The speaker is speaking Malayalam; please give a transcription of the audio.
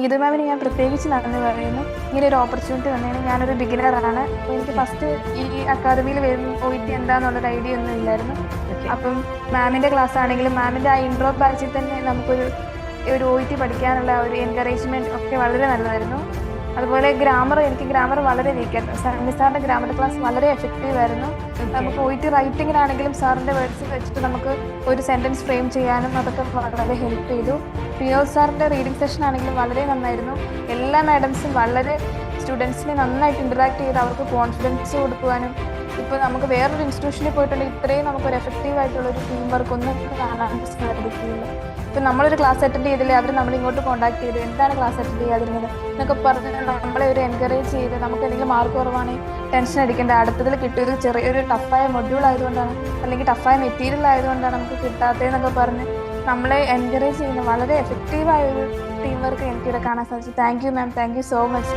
നീതു മാമിന് ഞാൻ പ്രത്യേകിച്ച് നന്ദി പറയുന്നു. ഇങ്ങനെ ഒരു ഓപ്പർച്യൂണിറ്റി വന്നതിന് ഞാനൊരു ബിഗിനറാണ് അപ്പോൾ എനിക്ക് ഫസ്റ്റ് ഈ അക്കാദമിയിൽ പോയിട്ട് എന്താന്നുള്ളൊരു ഐഡിയ ഒന്നും ഇല്ലായിരുന്നു. അപ്പം മാമിന്റെ ക്ലാസ് ആണെങ്കിലും മാമിന്റെ ആ ഇൻട്രോ ബാച്ചിൽ തന്നെ നമുക്കൊരു ഒരു ഒ ടി പഠിക്കാനുള്ള ഒരു എൻകറേജ്മെന്റ് ഒക്കെ വളരെ നല്ലതായിരുന്നു. അതുപോലെ ഗ്രാമർ എനിക്ക് ഗ്രാമർ വളരെ വീക്കായിരുന്നു സണ്ണി സാറിന്റെ ഗ്രാമർ ക്ലാസ് വളരെ എഫക്റ്റീവ് ആയിരുന്നു. നമുക്ക് ഒ ടി റൈറ്റിങ്ങിനാണെങ്കിലും സാറിന്റെ വേർഡ്സ് വെച്ചിട്ട് നമുക്ക് ഒരു സെന്റൻസ് ഫ്രെയിം ചെയ്യാനും അതൊക്കെ വളരെ ഹെൽപ്പ് ചെയ്തു. വിനോദ് സാറിന്റെ റീഡിംഗ് സെഷൻ ആണെങ്കിലും വളരെ നന്നായിരുന്നു. എല്ലാ മാഡംസും വളരെ സ്റ്റുഡൻസിനെ നന്നായിട്ട് ഇന്ററാക്ട് ചെയ്ത് അവർക്ക് കോൺഫിഡൻസ് കൊടുക്കുവാനും ഇപ്പോൾ നമുക്ക് വേറൊരു ഇൻസ്റ്റിറ്റ്യൂഷനിൽ പോയിട്ടുണ്ടെങ്കിൽ ഇത്രയും നമുക്കൊരു എഫക്റ്റീവ് ആയിട്ടുള്ളൊരു ടീം വർക്ക് ഒന്നും കാണാൻ സാധിക്കില്ല ഇപ്പം നമ്മളൊരു ക്ലാസ് അറ്റൻഡ് ചെയ്തില്ലേ അവർ നമ്മൾ ഇങ്ങോട്ട് കോൺടാക്ട് ചെയ്ത് എന്താണ് ക്ലാസ് അറ്റൻഡ് ചെയ്യാതിരുന്നത് എന്നൊക്കെ പറഞ്ഞ് നമ്മളെ ഒരു എൻകറേജ് ചെയ്ത് നമുക്ക് എന്തെങ്കിലും മാർക്ക് കുറവാണെങ്കിൽ ടെൻഷൻ അടിക്കേണ്ട. അടുത്തതിൽ കിട്ടിയൊരു ചെറിയൊരു ടഫായ മൊഡ്യൂൾ ആയതുകൊണ്ടാണ് അല്ലെങ്കിൽ ടഫായ മെറ്റീരിയൽ ആയതുകൊണ്ടാണ് നമുക്ക് കിട്ടാത്തതെന്നൊക്കെ പറഞ്ഞ് നമ്മളെ എൻകറേജ് ചെയ്യുന്ന വളരെ എഫക്റ്റീവായ ഒരു ടീം വർക്ക് എനിക്കിവിടെ കാണാൻ സാധിച്ചു. Thank you ma'am thank you so much